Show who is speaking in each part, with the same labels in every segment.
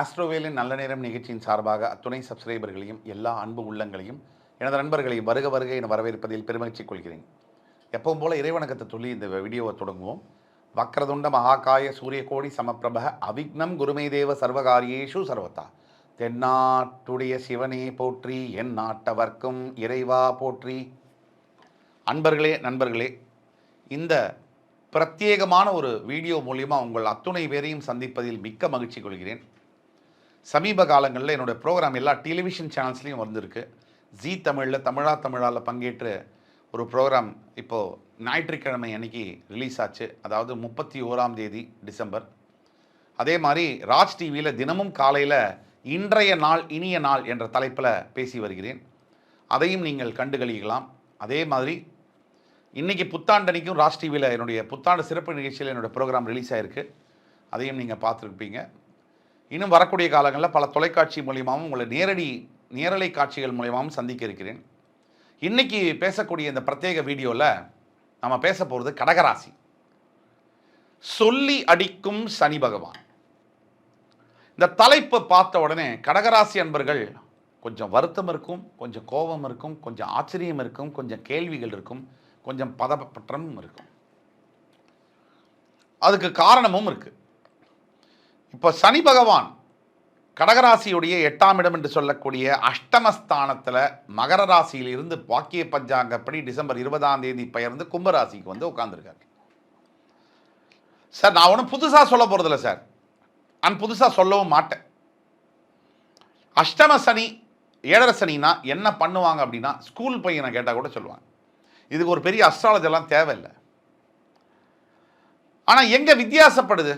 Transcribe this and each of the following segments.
Speaker 1: ஆஸ்ட்ரோவேலின் நல்ல நேரம் நிகழ்ச்சியின் சார்பாக அத்துணை சப்ஸ்கிரைபர்களையும் எல்லா அன்பு உள்ளங்களையும் எனது நண்பர்களையும் வருக வருக என வரவேற்பதில் பெருமகிழ்ச்சி கொள்கிறேன். எப்பவும் போல இறைவணக்கத்தை சொல்லி இந்த வீடியோவை தொடங்குவோம். வக்ரதுண்ட மகாகாய சூரியகோடி சமப்பிரப அவிக்னம் குருமே தேவ சர்வகாரியேஷு சர்வதா. தென்னாட்டுடைய சிவனே போற்றி என் நாட்டவர்க்கும் இறைவா போற்றி. அன்பர்களே நண்பர்களே இந்த பிரத்யேகமான ஒரு வீடியோ மூலியமாக உங்கள் அத்துணை பேரையும் சந்திப்பதில் மிக்க மகிழ்ச்சி கொள்கிறேன். சமீப காலங்களில் என்னுடைய ப்ரோக்ராம் எல்லா டெலிவிஷன் சேனல்ஸ்லையும் வந்திருக்கு. ஜீ தமிழில் தமிழா தமிழால் பங்கேற்று ஒரு ப்ரோக்ராம் இப்போது ஞாயிற்றுக்கிழமை அன்னைக்கு ரிலீஸ் ஆச்சு. அதாவது முப்பத்தி ஓராம் தேதி டிசம்பர். அதே மாதிரி ராஜ் டிவியில் தினமும் காலையில் இன்றைய நாள் இனிய நாள் என்ற தலைப்பில் பேசி வருகிறேன். அதையும் நீங்கள் கண்டுகளிக்கலாம் அதே மாதிரி இன்னைக்கு புத்தாண்டனைக்கும் ராஜ் டிவியில் என்னுடைய புத்தாண்டு சிறப்பு நிகழ்ச்சியில் என்னோட ப்ரோக்ராம் ரிலீஸ் ஆயிருக்கு. அதையும் நீங்கள் பார்த்துருப்பீங்க. இன்னும் வரக்கூடிய காலங்களில் பல தொலைக்காட்சி மூலியமாகவும் உங்களை நேரடி நேரலை காட்சிகள் மூலியமாகவும் சந்திக்க இருக்கிறேன். இன்னைக்கு பேசக்கூடிய இந்த பிரத்யேக வீடியோவில் நம்ம பேச போகிறது கடகராசி. சொல்லி அடிக்கும் சனி பகவான். இந்த தலைப்பை பார்த்த உடனே கடகராசி அன்பர்கள் கொஞ்சம் வருத்தம் இருக்கும் கொஞ்சம் கோபம் இருக்கும் கொஞ்சம் ஆச்சரியம் இருக்கும் கொஞ்சம் கேள்விகள் இருக்கும் கொஞ்சம் பதப்பற்றமும் இருக்கும். அதுக்கு காரணமும் இருக்குது இப்போ சனி பகவான் கடகராசியுடைய எட்டாம் இடம் என்று சொல்லக்கூடிய அஷ்டமஸ்தானத்தில் மகர ராசியிலிருந்து வாக்கிய பஞ்சாங்கப்படி டிசம்பர் இருபதாம் தேதி பெயர்ந்து கும்பராசிக்கு வந்து உட்காந்துருக்காரு சார் நான் ஒன்றும் புதுசாக சொல்ல போகிறதில்ல சார். நான் புதுசாக சொல்லவும் மாட்டேன். அஷ்டம சனி ஏழரை சனினா என்ன பண்ணுவாங்க அப்படின்னா ஸ்கூல் பையனை கேட்டால் கூட சொல்லுவாங்க. இதுக்கு ஒரு பெரிய அஸ்ட்ராலஜெல்லாம் தேவையில்லை. ஆனால் எங்கே வித்தியாசப்படுது?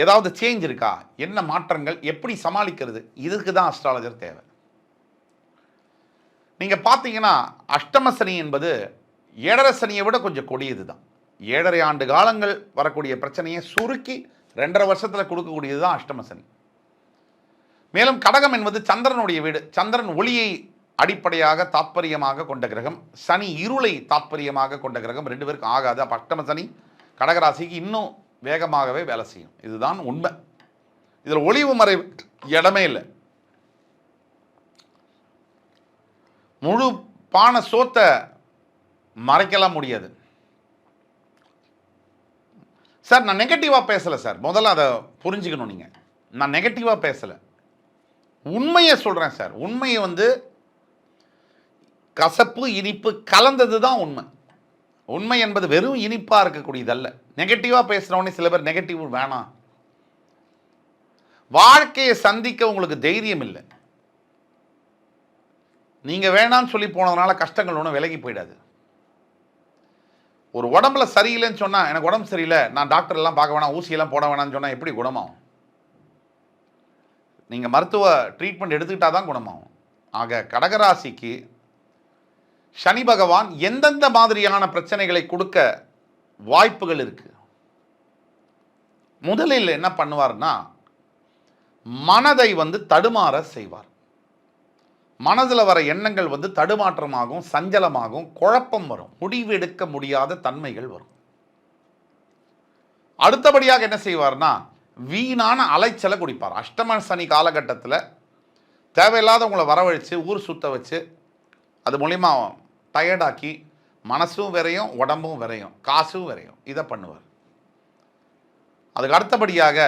Speaker 1: ஏதாவது சேஞ்ச் இருக்கா? என்ன மாற்றங்கள்? எப்படி சமாளிக்கிறது? இதுக்கு தான் அஸ்ட்ராலஜர் தேவை. நீங்கள் பார்த்தீங்கன்னா அஷ்டம சனி என்பது ஏழரை சனியை விட கொஞ்சம் கொடியது தான் ஏழரை ஆண்டு காலங்கள் வரக்கூடிய பிரச்சனையை சுருக்கி ரெண்டரை வருஷத்தில் கொடுக்கக்கூடியது தான் அஷ்டம சனி. மேலும் கடகம் என்பது சந்திரனுடைய வீடு. சந்திரன் ஒளியை அடிப்படையாக தாத்பரியமாக கொண்ட கிரகம். சனி இருளை தாத்பரியமாக கொண்ட கிரகம். ரெண்டு பேருக்கும் ஆகாது. அப்போ அஷ்டம சனி கடகராசிக்கு இன்னும் வேகமாகவே வேலை செய்யும். இதுதான் உண்மை. இதில் ஒளிவு மறை இடமே இல்லை. முழு பானை சோத்தை மறைக்கலாம் முடியாது. சார் நான் நெகட்டிவாக பேசலை சார். முதல்ல அதை புரிஞ்சுக்கணும் நீங்கள் நான் நெகட்டிவாக பேசலை. உண்மையை சொல்கிறேன் சார். உண்மையை வந்து கசப்பு இனிப்பு கலந்தது தான் உண்மை. உண்மை என்பது வெறும் இனிப்பாக இருக்கக்கூடியதல்ல. நெகட்டிவாக பேசுகிறவனே சில பேர் நெகட்டிவ் வேணாம். வாழ்க்கையை சந்திக்க உங்களுக்கு தைரியம் இல்லை. நீங்கள் வேணாம்னு சொல்லி போனதுனால கஷ்டங்கள் ஒன்றும் விலகி போயிடாது. ஒரு உடம்புல சரியில்லைன்னு சொன்னால் எனக்கு உடம்பு சரியில்லை நான் டாக்டர் எல்லாம் பார்க்க வேணாம் ஊசியெல்லாம் போட வேணாம்னு சொன்னால் எப்படி குணமாகும்? நீங்கள் மருத்துவ ட்ரீட்மெண்ட் எடுத்துக்கிட்டால் தான் குணமாகும். ஆக கடகராசிக்கு சனி பகவான் எந்தெந்த மாதிரியான பிரச்சனைகளை கொடுக்க வாய்ப்புகள் இருக்கு? முதலில் என்ன பண்ணுவார்னா மனதை வந்து தடுமாற செய்வார். மனதில் வர எண்ணங்கள் வந்து தடுமாற்றமாகும் சஞ்சலமாகும் குழப்பம் வரும் முடிவு எடுக்க முடியாத தன்மைகள் வரும். அடுத்தபடியாக என்ன செய்வார்னா வீணான அலைச்சலை குடிப்பார். அஷ்டம சனி காலகட்டத்தில் தேவையில்லாதவங்களை வரவழைச்சு ஊர் சுத்த வச்சு அது மூலிமா டயர்டாக்கி மனசும் விரையும் உடம்பும் விரையும் காசும் விரையும். இதை பண்ணுவார். அதுக்கு அடுத்தபடியாக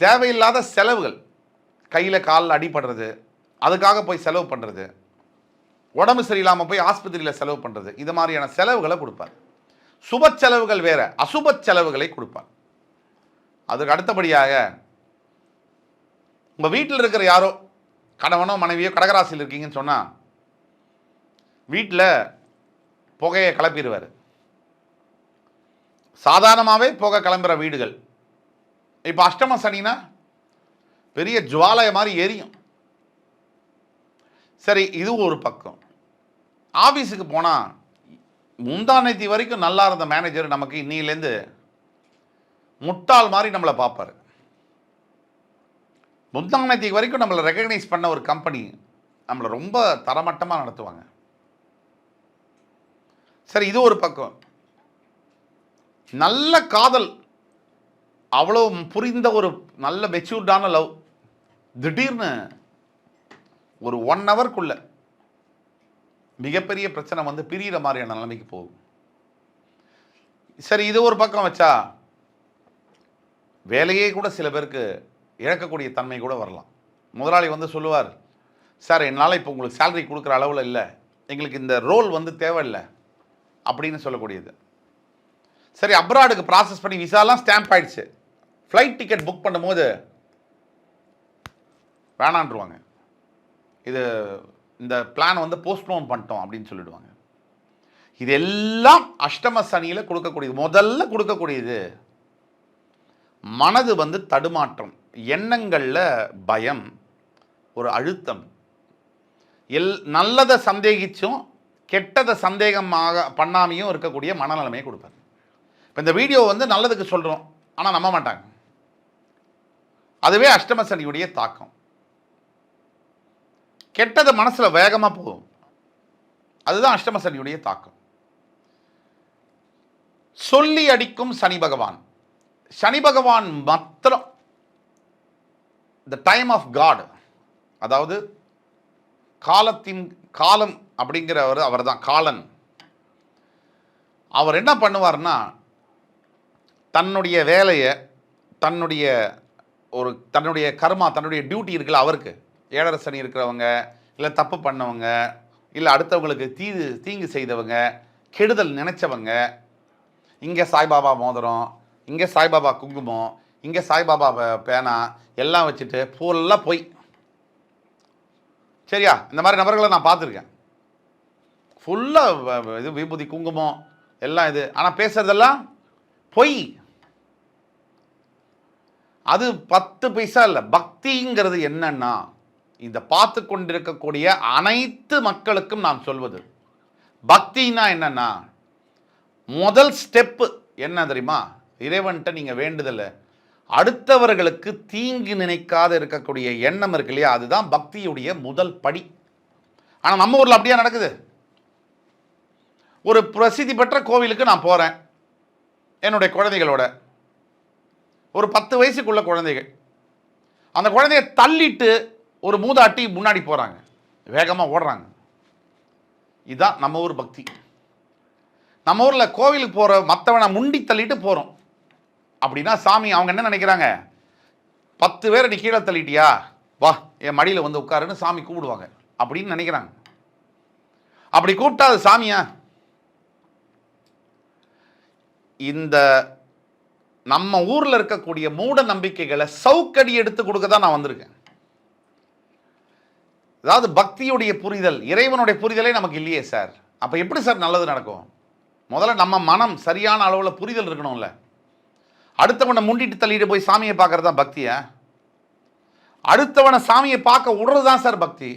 Speaker 1: தேவையில்லாத செலவுகள். கையில் காலில் அடிபடுறது அதுக்காக போய் செலவு பண்ணுறது உடம்பு சரியில்லாமல் போய் ஆஸ்பத்திரியில் செலவு பண்ணுறது இது மாதிரியான செலவுகளை கொடுப்பார். சுப செலவுகள் வேறு அசுப செலவுகளை கொடுப்பார். அதுக்கு அடுத்தபடியாக உங்கள் வீட்டில் இருக்கிற யாரோ கணவனோ மனைவியோ கடகராசியில் இருக்கீங்கன்னு சொன்னால் வீட்டில் புகையை கிளப்பிடுவார் சாதாரணமாகவே புகை கிளம்புற வீடுகள். இப்போ அஷ்டம சனினா பெரிய ஜுவாலய மாதிரி எரியும். சரி இது ஒரு பக்கம். ஆஃபீஸுக்கு போனால் முந்தானத்தி வரைக்கும் நல்லா இருந்த மேனேஜர் நமக்கு இன்னிலேருந்து முட்டாள் மாதிரி நம்மளை பார்ப்பார் முந்தானத்தி வரைக்கும் நம்மளை ரெக்கக்னைஸ் பண்ண ஒரு கம்பெனி நம்மளை ரொம்ப தரமட்டமாக நடத்துவாங்க. சரி இது ஒரு பக்கம். நல்ல காதல் அவ்வளோ புரிந்த ஒரு நல்ல மெச்சூர்டான லவ் திடீர்னு ஒரு ஒன் ஹவர்க்குள்ள மிகப்பெரிய பிரச்சனை வந்து பிரியிற மாதிரியான நிலைமைக்கு போகும். சரி இது ஒரு பக்கம் வச்சா வேலையே கூட சில பேருக்கு இழக்கக்கூடிய தன்மை கூட வரலாம். முதலாளி வந்து சொல்லுவார் சார் என்னால் இப்போ உங்களுக்கு சேலரி கொடுக்குற அளவில் இல்லை. எங்களுக்கு இந்த ரோல் வந்து தேவையில்லை. அப்படின்னு சொல்லக்கூடியது. சரி அப்ராடுக்கு ப்ராசஸ் பண்ணி விசாலாம் ஸ்டாம்ப் ஆயிடுச்சு. ஃப்ளைட் டிக்கெட் புக் பண்ணும்போது வேணான்ருவாங்க இது இந்த பிளான் வந்து போஸ்ட்போன் பண்ணிட்டோம் அப்படின்னு சொல்லிடுவாங்க. இது எல்லாம் அஷ்டம சனியில் கொடுக்கக்கூடியது. முதல்ல கொடுக்கக்கூடியது மனது வந்து தடுமாற்றம் எண்ணங்களில் பயம் ஒரு அழுத்தம். எல் நல்லதை சந்தேகிச்சும் கெட்டதை சந்தேகமாக பண்ணாமையும் இருக்கக்கூடிய மனநிலைமையை கொடுப்பார். இப்போ இந்த வீடியோ வந்து நல்லதுக்கு சொல்கிறோம் ஆனால் நம்ப மாட்டாங்க. அதுவே அஷ்டம சனியுடைய தாக்கம். கெட்டது மனசில் வேகமாக போகும். அதுதான் அஷ்டம சனியுடைய தாக்கம். சொல்லி அடிக்கும் சனி பகவான். சனி பகவான் மாத்திரம் த டைம் ஆஃப் காட் அதாவது காலத்தின் காலம் அப்படிங்கிறவர் அவர் தான் காலன். அவர் என்ன பண்ணுவார்னா தன்னுடைய வேலையை தன்னுடைய ஒரு தன்னுடைய கர்மா தன்னுடைய டியூட்டி இருக்குல்ல அவருக்கு. ஏழரை சனி இருக்கிறவங்க இல்லை தப்பு பண்ணவங்க இல்லை அடுத்தவங்களுக்கு தீது தீங்கு செய்தவங்க கெடுதல் நினைச்சவங்க இங்கே சாய்பாபா மோதிரம் இங்கே சாய்பாபா குங்குமம் இங்கே சாய்பாபா பேனா எல்லாம் வச்சுட்டு ஃபுல்லாக போய். சரியா? இந்த மாதிரி நபர்களை நான் பார்த்துருக்கேன். ஃபுல்லாக இது விபூதி குங்குமம் எல்லாம் இது. ஆனால் பேசுறதெல்லாம் பொய். அது பத்து பைசா இல்லை. பக்திங்கிறது என்னன்னா இந்த பார்த்து கொண்டிருக்கக்கூடிய அனைத்து மக்களுக்கும் நாம் சொல்வது. பக்தின்னா என்னன்னா முதல் ஸ்டெப்பு என்ன தெரியுமா? இறைவன்கிட்ட நீங்கள் வேண்டுதலை. அடுத்தவர்களுக்கு தீங்கு நினைக்காத இருக்கக்கூடிய எண்ணம் இருக்கு இல்லையா? அதுதான் பக்தியுடைய முதல் படி. ஆனால் நம்ம ஊரில் அப்படியே நடக்குது? ஒரு பிரசித்தி பெற்ற கோவிலுக்கு நான் போகிறேன் என்னுடைய குழந்தைகளோட. ஒரு பத்து வயசுக்குள்ள குழந்தைகள். அந்த குழந்தைய தள்ளிட்டு ஒரு மூதாட்டி முன்னாடி போகிறாங்க வேகமாக ஓடுறாங்க. இதுதான் நம்ம ஊர் பக்தி. நம்ம ஊரில் கோவிலுக்கு போகிற மற்றவனை முண்டி தள்ளிட்டு போகிறோம் அப்படின்னா சாமி அவங்க என்ன நினைக்கிறாங்க? பத்து பேரை நீ கீழே தள்ளிட்டியா? வா என் மடியில் வந்து உட்காருன்னு சாமி கூப்பிடுவாங்க. அப்படின்னு நினைக்கிறாங்க. அப்படி கூப்பிட்டா அது சாமியா? இந்த நம்ம ஊரில் இருக்கக்கூடிய மூட நம்பிக்கைகளை சவுக்கடி எடுத்து கொடுக்க தான் நான் வந்திருக்கேன். அதாவது பக்தியுடைய புரிதல் இறைவனுடைய புரிதலே நமக்கு இல்லையே சார். அப்போ எப்படி சார் நல்லது நடக்கும்? முதல்ல நம்ம மனம் சரியான அளவில் புரிதல் இருக்கணும்ல. அடுத்தவனை முண்டிட்டு தள்ளிட்டு போய் சாமியை பார்க்கறது தான் பக்தியா? அடுத்தவனை சாமியை பார்க்க விடுறது தான் சார் பக்தி.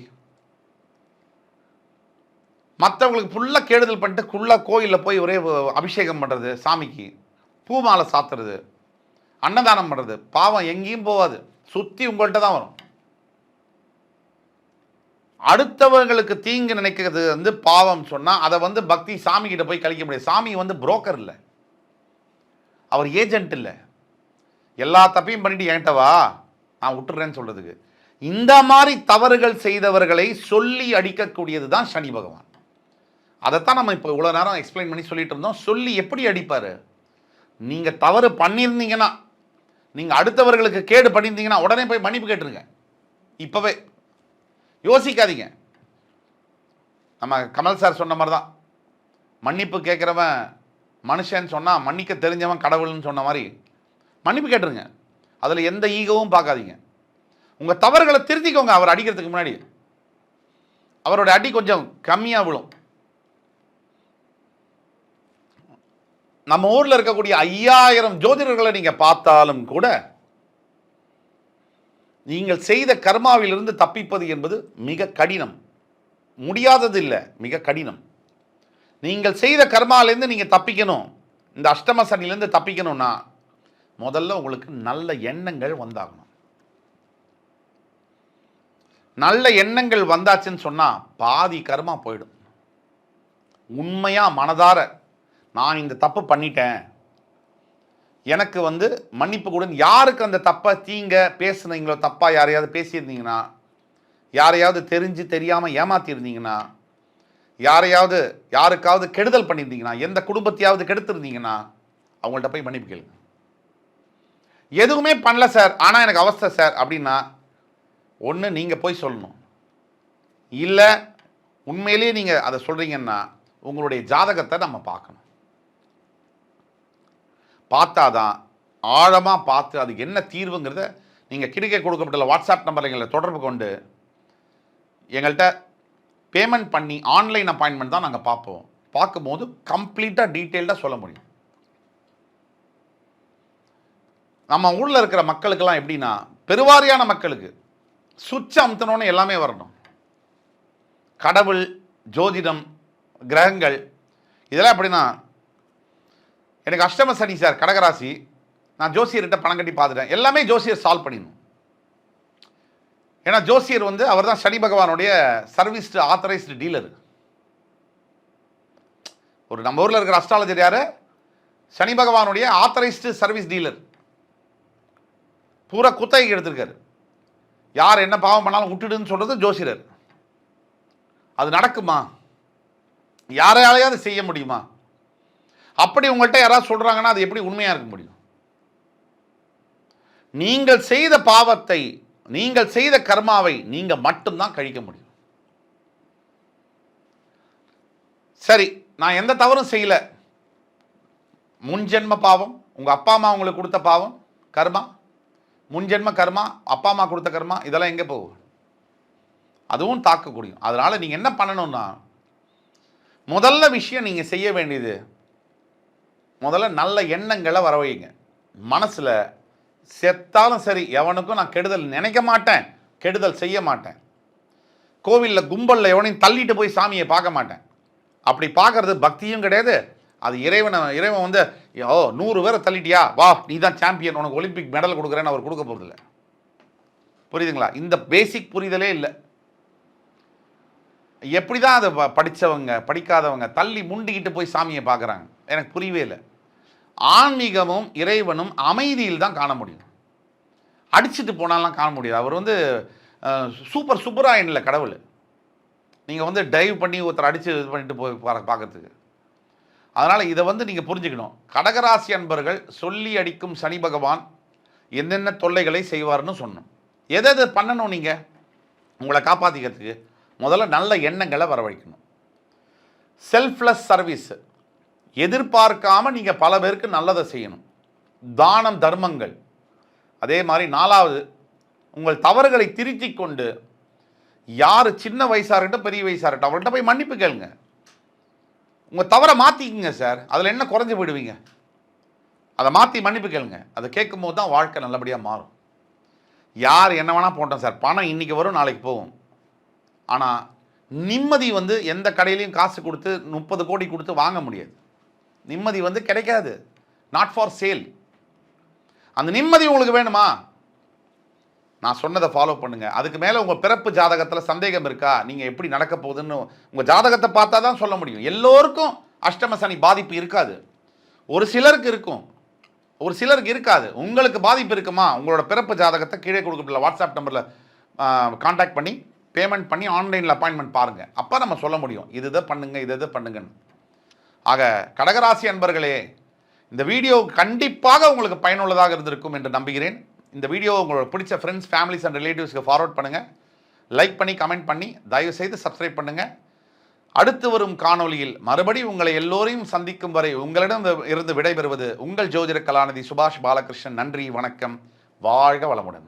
Speaker 1: மற்றவங்களுக்கு ஃபுல்லாக கேடுதல் பண்ணிட்டு ஃபுல்லாக கோயிலில் போய் ஒரே அபிஷேகம் பண்ணுறது சாமிக்கு. பூ மாலை சாத்துறது அன்னதானம் பண்ணுறது பாவம் எங்கேயும் போகாது. சுற்றி உங்கள்கிட்ட தான் வரும். அடுத்தவங்களுக்கு தீங்கு நினைக்கிறது வந்து பாவம் சொன்னால் அதை வந்து பக்தி சாமி கிட்ட போய் கழிக்க முடியாது. சாமி வந்து புரோக்கர் இல்லை. அவர் ஏஜென்ட் இல்லை. எல்லா தப்பையும் பண்ணிட்டு என்கிட்ட வா நான் விட்டுறேன்னு சொல்கிறதுக்கு இந்த மாதிரி தவறுகள் செய்தவர்களை சொல்லி அடிக்கக்கூடியது தான் சனி பகவான். அதைத்தான் நம்ம இப்போ இவ்வளோ நேரம் எக்ஸ்பிளைன் பண்ணி சொல்லிட்டு இருந்தோம். சொல்லி எப்படி அடிப்பார்? நீங்கள் தவறு பண்ணியிருந்தீங்கன்னா நீங்கள் அடுத்தவர்களுக்கு கேடு பண்ணியிருந்தீங்கன்னா உடனே போய் மன்னிப்பு கேட்டுருங்க. இப்போவே. யோசிக்காதீங்க. நம்ம கமல் சார் சொன்ன மாதிரி தான் மன்னிப்பு கேட்குறவன் மனுஷன் சொன்னால் மன்னிக்க தெரிஞ்சவன் கடவுள்னு சொன்ன மாதிரி மன்னிப்பு கேட்டுருங்க. அதில் எந்த ஈகவும் பார்க்காதீங்க. உங்கள் தவறுகளை திருத்திக்கோங்க. அவர் அடிக்கிறதுக்கு முன்னாடி. அவரோட அடி கொஞ்சம் கம்மியாக விழும். நம்ம ஊரில் இருக்கக்கூடிய ஐயாயிரம் ஜோதிடர்களை நீங்கள் பார்த்தாலும் கூட நீங்கள் செய்த கர்மாவிலிருந்து தப்பிப்பது என்பது மிக கடினம். முடியாதது இல்லை மிக கடினம். நீங்கள் செய்த கர்மாலேருந்து நீங்கள் தப்பிக்கணும். இந்த அஷ்டம சனிலேருந்து தப்பிக்கணும்னா முதல்ல உங்களுக்கு நல்ல எண்ணங்கள் வந்தாகணும். நல்ல எண்ணங்கள் வந்தாச்சுன்னு சொன்னால் பாதி கர்மா போயிடும். உண்மையாக மனதார நான் இந்த தப்பு பண்ணிட்டேன். எனக்கு வந்து மன்னிப்பு கொடுன்னு யாருக்கு அந்த தப்பை தீங்க பேசுனீங்களோ தப்பாக யாரையாவது பேசியிருந்தீங்கன்னா யாரையாவது தெரிஞ்சு தெரியாமல் ஏமாத்திருந்தீங்கன்னா யாரையாவது யாருக்காவது கெடுதல் பண்ணியிருந்தீங்கன்னா எந்த குடும்பத்தையாவது கெடுத்திருந்தீங்கன்னா அவங்கள்ட்ட போய் மன்னிப்பு கேளுங்க. எதுவுமே பண்ணல சார். ஆனால் எனக்கு அவஸ்தை சார். அப்படின்னா ஒன்று நீங்கள் போய் சொல்லணும். இல்லை உண்மையிலேயே நீங்கள் அதை சொல்கிறீங்கன்னா உங்களுடைய ஜாதகத்தை நம்ம பார்க்கணும். பார்த்தா தான் ஆழமாக பார்த்து அதுக்கு என்ன தீர்வுங்கிறத நீங்கள் கிடைக்க கொடுக்கப்பட்டுள்ள வாட்ஸ்அப் நம்பர் எங்களை தொடர்பு கொண்டு எங்கள்கிட்ட பேமெண்ட் பண்ணி ஆன்லைன் அப்பாயின்மெண்ட் தான் நாங்கள் பார்ப்போம். பார்க்கும்போது கம்ப்ளீட்டாக டீட்டெயில்டாக சொல்ல முடியும். நம்ம ஊரில் இருக்கிற மக்களுக்கெல்லாம் எப்படின்னா பெருவாரியான மக்களுக்கு சுவிட்ச் அமுத்தணும்னு எல்லாமே வரணும். கடவுள் ஜோதிடம் கிரகங்கள் இதெல்லாம் எப்படின்னா எனக்கு அஷ்டம சனி சார் கடகராசி. நான் ஜோசியர்கிட்ட பணம் கட்டி பார்த்துட்டேன். எல்லாமே ஜோசியர் சால்வ் பண்ணிடணும். ஏன்னா ஜோசியர் வந்து அவர் தான் சனி பகவானுடைய சர்வீஸ்டு ஆத்தரைஸ்டு டீலர் ஒரு நம்ம ஊரில் இருக்கிற அஸ்ட்ராலஜர் யார்? சனி பகவானுடைய ஆத்தரைஸ்டு சர்வீஸ் டீலர் பூரா குத்தகைக்கு எடுத்திருக்காரு. யார் என்ன பாவம் பண்ணாலும் விட்டுடுன்னு சொல்கிறது ஜோசியர். அது நடக்குமா? யாரையாலையாவது செய்ய முடியுமா? அப்படி உங்கள்கிட்ட யாராவது சொல்கிறாங்கன்னா அது எப்படி உண்மையாக இருக்க முடியும்? நீங்கள் செய்த பாவத்தை நீங்கள் செய்த கர்மாவை நீங்கள் மட்டும்தான் கழிக்க முடியும். சரி நான் எந்த தவறும் செய்யலை. முன்ஜென்ம பாவம் உங்கள் அப்பா அம்மா உங்களுக்கு கொடுத்த பாவம் கர்மா? முன்ஜென்ம கர்மா அப்பா அம்மா கொடுத்த கர்மா இதெல்லாம் எங்கே போகும் அதுவும் தாக்கக்கூடியும் அதனால் நீங்கள் என்ன பண்ணணும்னா முதல்ல விஷயம் நீங்கள் செய்ய வேண்டியது முதல்ல நல்ல எண்ணங்களை வரவைங்க மனசில் செத்தாலும் சரி எவனுக்கும் நான் கெடுதல் நினைக்க மாட்டேன் கெடுதல் செய்ய மாட்டேன். கோவிலில் கும்பலில் எவனையும் தள்ளிட்டு போய் சாமியை பார்க்க மாட்டேன். அப்படி பார்க்கறது பக்தியும் கிடையாது. அது இறைவனை இறைவன் வந்து ஓ நூறு பேரை தள்ளிட்டியா? வா நீ தான் சாம்பியன் உனக்கு ஒலிம்பிக் மெடல் கொடுக்குறேன்னு அவர் கொடுக்க போகிறதில்ல புரியுதுங்களா? இந்த பேசிக் புரிதலே இல்லை. எப்படி தான் அதை ப- படிக்காதவங்க தள்ளி முண்டிக்கிட்டு போய் சாமியை பார்க்குறாங்க. எனக்கு புரியவே இல்லை. ஆன்மீகமும் இறைவனும் அமைதியில் தான் காண முடியும். அடிச்சுட்டு போனாலாம் காண முடியாது. அவர் வந்து சூப்பர் சுப்பராயன் கடவுள். நீங்கள் வந்து டைவ் பண்ணி ஒருத்தர் அடித்து இது பண்ணிட்டு போய் பா பார்க்கறதுக்கு அதனால் இதை வந்து நீங்கள் புரிஞ்சுக்கணும். கடகராசி அன்பர்கள் சொல்லி அடிக்கும் சனி பகவான் என்னென்ன தொல்லைகளை செய்வார்னு சொன்னோம். எதை எதை பண்ணணும் நீங்கள் உங்களை காப்பாற்றிக்கிறதுக்கு முதல்ல நல்ல எண்ணங்களை வரவழைக்கணும். செல்ஃப்லெஸ் சர்வீஸு எதிர்பார்க்காம நீங்கள் பல பேருக்கு நல்லதை செய்யணும். தானம் தர்மங்கள். அதே மாதிரி நாலாவது உங்கள் தவறுகளை திருத்திக் கொண்டு யார் சின்ன வயசாக இருக்கட்டும் பெரிய வயசாக இருக்கட்டும் அவங்கள்ட்ட போய் மன்னிப்பு கேளுங்க. உங்கள் தவறை மாற்றிக்குங்க சார். அதில் என்ன குறைஞ்சி போயிடுவீங்க? அதை மாற்றி மன்னிப்பு கேளுங்க. அதை கேட்கும்போது தான் வாழ்க்கை நல்லபடியாக மாறும். யார் என்ன வேணால் போட்டோம் சார். பணம் இன்னைக்கு வரும் நாளைக்கு போகும். ஆனால் நிம்மதி வந்து எந்த கடையிலையும் காசு கொடுத்து முப்பது கோடி கொடுத்து வாங்க முடியாது. நிம்மதி வந்து கிடைக்காது. நாட் ஃபார் சேல் அந்த நிம்மதி உங்களுக்கு வேணுமா? நான் சொன்னதை ஃபாலோ பண்ணுங்கள் அதுக்கு மேலே உங்கள் பிறப்பு ஜாதகத்தில் சந்தேகம் இருக்கா? நீங்கள் எப்படி நடக்க போகுதுன்னு உங்கள் ஜாதகத்தை பார்த்தா தான் சொல்ல முடியும். எல்லோருக்கும் அஷ்டம சனி பாதிப்பு இருக்காது. ஒரு சிலருக்கு இருக்கும். ஒரு சிலருக்கு இருக்காது. உங்களுக்கு பாதிப்பு இருக்குமா? உங்களோட பிறப்பு ஜாதகத்தை கீழே கொடுக்கப்பட்டுள்ள வாட்ஸ்அப் நம்பரில் காண்டாக்ட் பண்ணி பேமெண்ட் பண்ணி ஆன்லைனில் அப்பாயின்மெண்ட் பாருங்கள் அப்போ நம்ம சொல்ல முடியும். இது இதை பண்ணுங்கள் இது இதை பண்ணுங்கன்னு. ஆக கடகராசி அன்பர்களே இந்த வீடியோ கண்டிப்பாக உங்களுக்கு பயனுள்ளதாக இருந்திருக்கும் என்று நம்புகிறேன். இந்த வீடியோ உங்களோட பிடிச்ச ஃப்ரெண்ட்ஸ் ஃபேமிலிஸ் அண்ட் ரிலேட்டிவ்ஸ்க்கு ஃபார்வர்ட் பண்ணுங்கள் லைக் பண்ணி கமெண்ட் பண்ணி தயவுசெய்து சப்ஸ்கிரைப் பண்ணுங்கள் அடுத்து வரும் காணொளியில் மறுபடி உங்களை எல்லோரையும் சந்திக்கும் வரை உங்களிடம் இருந்து விடைபெறுவது உங்கள் ஜோதிட கலாநிதி சுபாஷ் பாலகிருஷ்ணன். நன்றி வணக்கம். வாழ்க வளமுடன்.